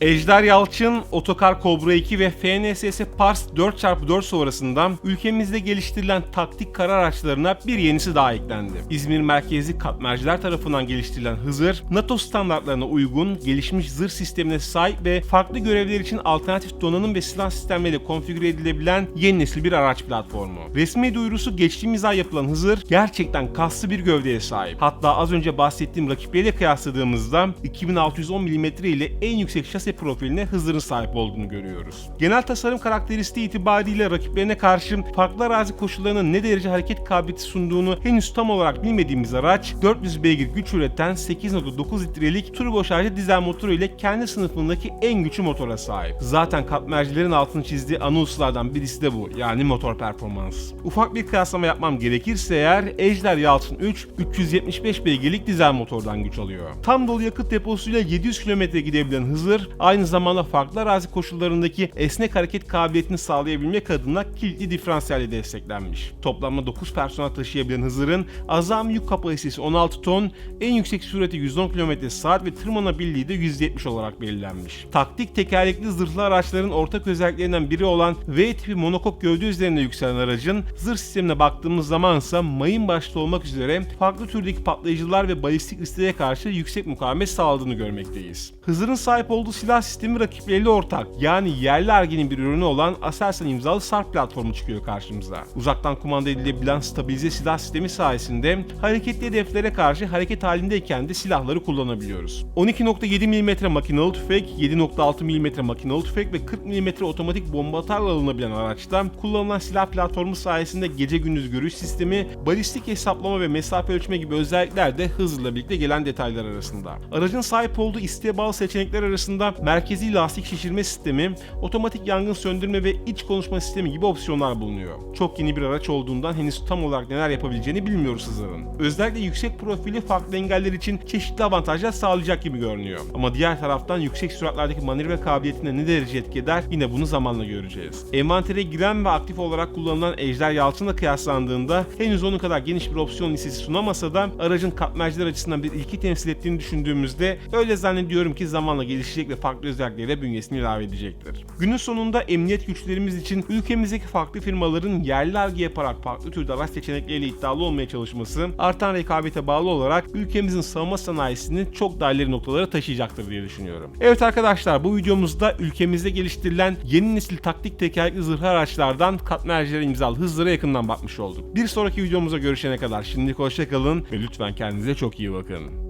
Ejder Yalçın, Otokar Cobra 2 ve FNSS Pars 4x4 sonrasında ülkemizde geliştirilen taktik kara araçlarına bir yenisi daha eklendi. İzmir merkezli katmerciler tarafından geliştirilen Hızır, NATO standartlarına uygun gelişmiş zırh sistemine sahip ve farklı görevler için alternatif donanım ve silah sistemleriyle konfigüre edilebilen yeni nesil bir araç platformu. Resmi duyurusu geçtiğimiz ay yapılan Hızır gerçekten kaslı bir gövdeye sahip. Hatta az önce bahsettiğim rakipleriyle kıyasladığımızda 2610 mm ile en yüksek şase profiline Hızır'ın sahip olduğunu görüyoruz. Genel tasarım karakteristiği itibariyle rakiplerine karşı farklı arazi koşullarına ne derece hareket kabiliyeti sunduğunu henüz tam olarak bilmediğimiz araç 400 beygir güç üreten 8.9 litrelik turbo şarjlı dizel motoru ile kendi sınıfındaki en güçlü motora sahip. Zaten katmercilerin altını çizdiği ana unsurlardan birisi de bu yani motor performans. Ufak bir kıyaslama yapmam gerekirse eğer Ejder Yalçın 3 375 beygirlik dizel motordan güç alıyor. Tam dolu yakıt deposuyla 700 km gidebilen Hızır aynı zamanda farklı arazi koşullarındaki esnek hareket kabiliyetini sağlayabilmek adına kilitli diferansiyelle desteklenmiş. Toplamda 9 personel taşıyabilen Hızır'ın azami yük kapasitesi 16 ton, en yüksek sürati 110 km saat ve tırmanabildiği de 170 olarak belirlenmiş. Taktik tekerlekli zırhlı araçların ortak özelliklerinden biri olan V tipi monokok gövde üzerinde yükselen aracın zırh sistemine baktığımız zaman ise mayın başta olmak üzere farklı türdeki patlayıcılar ve balistik risklere karşı yüksek mukavemet sağladığını görmekteyiz. Hızır'ın sahip olduğu silah sistemi rakipleriyle ortak yani yerli argenin bir ürünü olan Aselsan imzalı SARP platformu çıkıyor karşımıza. Uzaktan kumanda edilebilen stabilize silah sistemi sayesinde hareketli hedeflere karşı hareket halindeyken de silahları kullanabiliyoruz. 12.7 mm makinalı tüfek, 7.6 mm makinalı tüfek ve 40 mm otomatik bomba atarla alınabilen araçta kullanılan silah platformu sayesinde gece gündüz görüş sistemi, balistik hesaplama ve mesafe ölçme gibi özellikler de hızla birlikte gelen detaylar arasında. Aracın sahip olduğu isteğe bağlı seçenekler arasında merkezi lastik şişirme sistemi, otomatik yangın söndürme ve iç konuşma sistemi gibi opsiyonlar bulunuyor. Çok yeni bir araç olduğundan henüz tam olarak neler yapabileceğini bilmiyoruz Hızır'ın. Özellikle yüksek profili farklı engeller için çeşitli avantajlar sağlayacak gibi görünüyor. Ama diğer taraftan yüksek süratlerdeki manevra kabiliyetine ne derece etki eder yine bunu zamanla göreceğiz. Envantere giren ve aktif olarak kullanılan Ejder Yalçın'la kıyaslandığında henüz onun kadar geniş bir opsiyon listesi sunamasa da aracın katmerciler açısından bir ilki temsil ettiğini düşündüğümüzde öyle zannediyorum ki zamanla gelişecek ve farklı özelliklere bünyesini ilave edecektir. Günün sonunda emniyet güçlerimiz için ülkemizdeki farklı firmaların yerli arge yaparak farklı türde araç seçenekleriyle iddialı olmaya çalışması artan rekabete bağlı olarak ülkemizin savunma sanayisini çok daha ileri noktalara taşıyacaktır diye düşünüyorum. Evet arkadaşlar bu videomuzda ülkemizde geliştirilen yeni nesil taktik tekerlekli zırhlı araçlardan katmercilere imzalı hızlara yakından bakmış olduk. Bir sonraki videomuza görüşene kadar şimdilik hoşçakalın ve lütfen kendinize çok iyi bakın.